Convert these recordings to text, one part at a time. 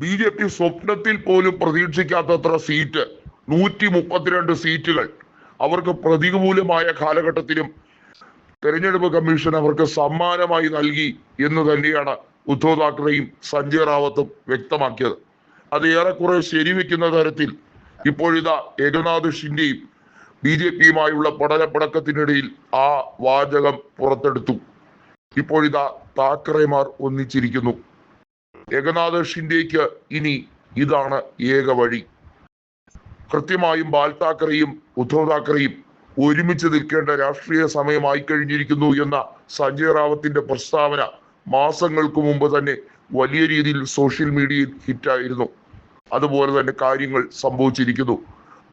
B J P സ്വപ്നത്തിൽ പോലും പ്രതീക്ഷിക്കാത്തത്ര seat. നൂറ്റി മുപ്പത്തിരണ്ട് സീറ്റുകൾ. അവർക്ക് പ്രതികൂലമായ കാലഘട്ടത്തിലും തെരഞ്ഞെടുപ്പ് കമ്മീഷൻ അവർക്ക് സമ്മാനമായി നൽകി എന്ന് തന്നെയാണ് ഉദ്ധവ് താക്കറെയും സഞ്ജയ് റാവത്തും വ്യക്തമാക്കിയത്. അത് ഏറെക്കുറെ ശരിവെക്കുന്ന തരത്തിൽ ഇപ്പോഴിതാ ഏകനാഥ് ഷിൻഡെയും ബി ജെ പിയുമായുള്ള പഠനപ്പടക്കത്തിനിടയിൽ ആ വാചകം പുറത്തെടുത്തു. ഇപ്പോഴിതാ താക്കറെമാർ ഒന്നിച്ചിരിക്കുന്നു. ഏകനാഥ് ഇനി ഇതാണ് ഏക വഴി. കൃത്യമായും ബാൽ താക്കറെയും ഉദ്ധവ് താക്കറെയും ഒരുമിച്ച് നിൽക്കേണ്ട രാഷ്ട്രീയ സമയമായി കഴിഞ്ഞിരിക്കുന്നു എന്ന സഞ്ജയ് റാവത്തിന്റെ പ്രസ്താവന മാസങ്ങൾക്ക് മുമ്പ് തന്നെ വലിയ രീതിയിൽ സോഷ്യൽ മീഡിയയിൽ ഹിറ്റായിരുന്നു. അതുപോലെ തന്നെ കാര്യങ്ങൾ സംഭവിച്ചിരിക്കുന്നു.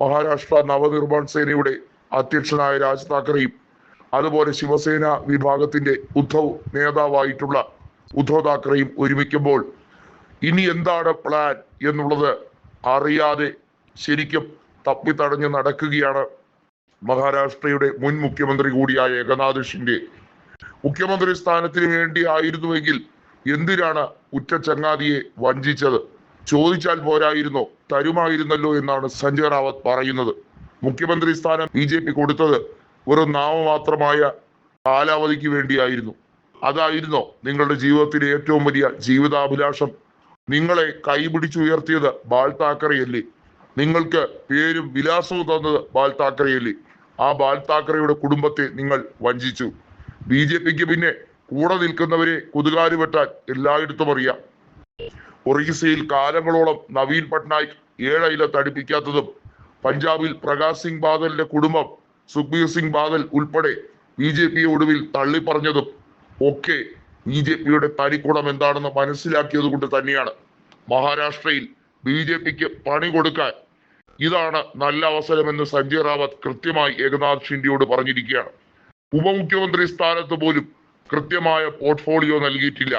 മഹാരാഷ്ട്ര നവനിർമ്മാൺ സേനയുടെ അധ്യക്ഷനായ രാജ് താക്കറെയും അതുപോലെ ശിവസേന വിഭാഗത്തിന്റെ ഉദ്ധവ് നേതാവായിട്ടുള്ള ഉദ്ധവ് താക്കറെയും ഒരുമിക്കുമ്പോൾ ഇനി എന്താണ് പ്ലാൻ എന്നുള്ളത് അറിയാതെ ശരിക്കും തപ്പിത്തടഞ്ഞ് നടക്കുകയാണ് മഹാരാഷ്ട്രയുടെ മുൻ മുഖ്യമന്ത്രി കൂടിയായ ഏകനാഥ് ഷിൻഡെ. മുഖ്യമന്ത്രി സ്ഥാനത്തിന് വേണ്ടി ആയിരുന്നുവെങ്കിൽ എന്തിനാണ് ഉറ്റ ചങ്ങാതിയെ വഞ്ചിച്ചത്? ചോദിച്ചാൽ പോരായിരുന്നോ തരുമായിരുന്നല്ലോ എന്നാണ് സഞ്ജയ് റാവത്ത് പറയുന്നത്. മുഖ്യമന്ത്രി സ്ഥാനം ബി ജെ പി കൊടുത്തത് വെറും നാമമാത്രമായ കാലാവധിക്ക് വേണ്ടിയായിരുന്നു. അതായിരുന്നോ നിങ്ങളുടെ ജീവിതത്തിലെ ഏറ്റവും വലിയ ജീവിതാഭിലാഷം. നിങ്ങളെ കൈപിടിച്ചുയർത്തിയത് ബാൽ താക്കറെയല്ലേ? നിങ്ങൾക്ക് പേരും വിലാസവും തന്നത് ബാൽ താക്കറെയല്ലേ? ആ ബാൽ താക്കറെയുടെ കുടുംബത്തെ നിങ്ങൾ വഞ്ചിച്ചു. ബി ജെ പിക്ക് പിന്നെ കൂടെ നിൽക്കുന്നവരെ കുതുകാൽ വെട്ടാൻ എല്ലായിടത്തും അറിയാം. ഒറീസയിൽ കാലങ്ങളോളം നവീൻ പട്നായിക് ഏഴയില തടിപ്പിക്കാത്തതും പഞ്ചാബിൽ പ്രകാശ് സിംഗ് ബാദലിന്റെ കുടുംബം സുഖ്ബീർ സിംഗ് ബാദൽ ഉൾപ്പെടെ ബി ജെ പിയെ ഒടുവിൽ തള്ളിപ്പറഞ്ഞതും ഒക്കെ ബി ജെ പിയുടെ തനിക്കുണം എന്താണെന്ന് മനസ്സിലാക്കിയത് കൊണ്ട് തന്നെയാണ് മഹാരാഷ്ട്രയിൽ ബി ജെ പിക്ക് പണി കൊടുക്കാൻ. ഇതാണ് നല്ല അവസരമെന്ന് സഞ്ജയ് റാവത്ത് കൃത്യമായി ഏകനാഥ് ഷിൻഡെയോട് പറഞ്ഞിരിക്കുകയാണ്. ഉപമുഖ്യമന്ത്രി സ്ഥാനത്ത് പോലും കൃത്യമായ പോർട്ട്ഫോളിയോ നൽകിയിട്ടില്ല.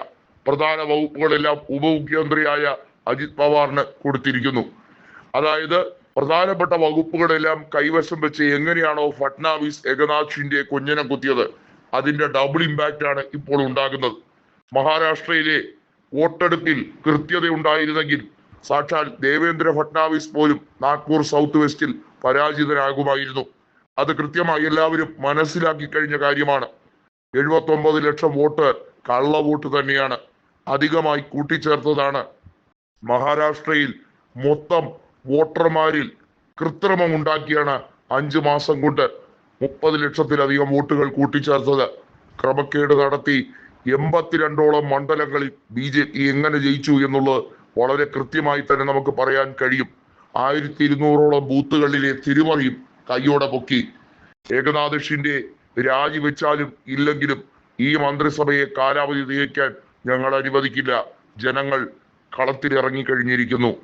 പ്രധാന വകുപ്പുകളെല്ലാം ഉപമുഖ്യമന്ത്രിയായ അജിത് പവാറിന് കൊടുത്തിരിക്കുന്നു. അതായത് പ്രധാനപ്പെട്ട വകുപ്പുകളെല്ലാം കൈവശം വെച്ച് എങ്ങനെയാണോ ഫട്നാവിസ് ഏകനാഥ് ഷിൻഡെ കുഞ്ഞനെ കുത്തിയത് അതിന്റെ ഡബിൾ ഇമ്പാക്റ്റ് ആണ് ഇപ്പോൾ ഉണ്ടാകുന്നത്. മഹാരാഷ്ട്രയിലെ വോട്ടെടുപ്പിൽ കൃത്യതയുണ്ടായിരുന്നെങ്കിൽ സാക്ഷാൽ ദേവേന്ദ്ര ഫട്നാവിസ് പോലും നാഗ്പൂർ സൗത്ത് വെസ്റ്റിൽ പരാജിതനാകുമായിരുന്നു അത് കൃത്യമായി എല്ലാവരും മനസ്സിലാക്കി കഴിഞ്ഞ കാര്യമാണ്. എഴുപത്തി ഒമ്പത് ലക്ഷം വോട്ട് കള്ള വോട്ട് തന്നെയാണ്. അധികമായി കൂട്ടിച്ചേർത്തതാണ്. മഹാരാഷ്ട്രയിൽ മൊത്തം വോട്ടർമാരിൽ കൃത്രിമം ഉണ്ടാക്കിയാണ് അഞ്ചു മാസം കൊണ്ട് മുപ്പത് ലക്ഷത്തിലധികം വോട്ടുകൾ കൂട്ടിച്ചേർത്തത്. ക്രമക്കേട് നടത്തി എൺപത്തിരണ്ടോളം മണ്ഡലങ്ങളിൽ ബി ജെ പി എങ്ങനെ ജയിച്ചു എന്നുള്ളത് വളരെ കൃത്യമായി തന്നെ നമുക്ക് പറയാൻ കഴിയും. ആയിരത്തി ഇരുന്നൂറോളം ബൂത്തുകളിലെ തിരുമറിയും കയ്യോടെ പൊക്കി. ഏകനാഥ് ഷിൻഡെ രാജിവെച്ചാലും ഇല്ലെങ്കിലും ഈ മന്ത്രിസഭയെ കാലാവധി തികയ്ക്കാൻ ഞങ്ങൾ അനുവദിക്കില്ല. ജനങ്ങൾ കളത്തിലിറങ്ങി കഴിഞ്ഞിരിക്കുന്നു.